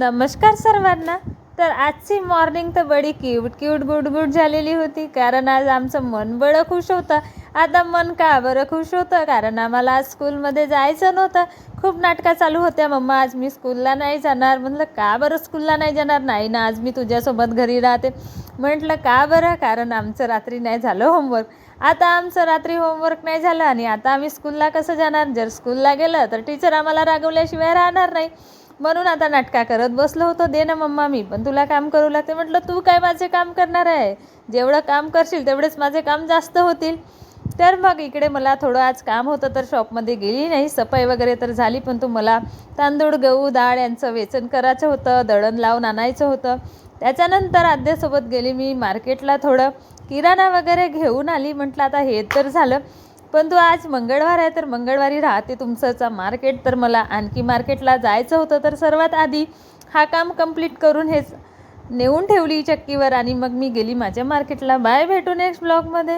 नमस्कार सर्वांना. तर आजची मॉर्निंग तर बडी क्यूट क्यूट गुड गुड झालेली होती. कारण आज आमचं मन बडं खुश होतं. आता मन का बरं खुश होतं? कारण आम्हाला आज स्कूलमध्ये जायचं नव्हतं. खूप नाटका चालू होत्या. मम्मा आज मी स्कूलला नाही जाणार. म्हटलं का बरं स्कूलला नाही जाणार? नाही ना आज मी तुझ्यासोबत घरी राहते. म्हटलं का बरं? कारण आमचं रात्री नाही झालं होमवर्क आता आमचं रात्री होमवर्क नाही झालं आणि आता आम्ही स्कूलला कसं जाणार? जर स्कूलला गेलं तर टीचर आम्हाला रागवल्याशिवाय राहणार नाही. म्हणून आता नाटका करत बसलो होतो. दे ना मम्मा मी पण तुला काम करू लागते. म्हटलं तू काय माझे काम करणार आहे? जेवढं काम करशील तेवढेच माझे काम जास्त होतील. तर मग इकडे मला थोडं आज काम होतं तर शॉपमध्ये गेली नाही. सफाई वगैरे तर झाली पण तू मला तांदूळ गहू डाळ यांचं वेचन करायचं होतं. दळण लावून आणायचं होतं. त्याच्यानंतर आद्यासोबत गेली मी मार्केटला थोडं. किराणा वगैरे घेऊन आली. म्हटलं आता हे तर झालं. पण तू आज मंगळवार आहे तर मंगळवारी राहते तुमचंचा मार्केट. तर मला आणखी मार्केटला जायचं होतं तर सर्वात आधी हा काम कंप्लीट करून हेच नेऊन ठेवली चक्कीवर आणि मग मी गेली माझ्या मार्केटला. बाय भेटू नेक्स्ट ब्लॉगमध्ये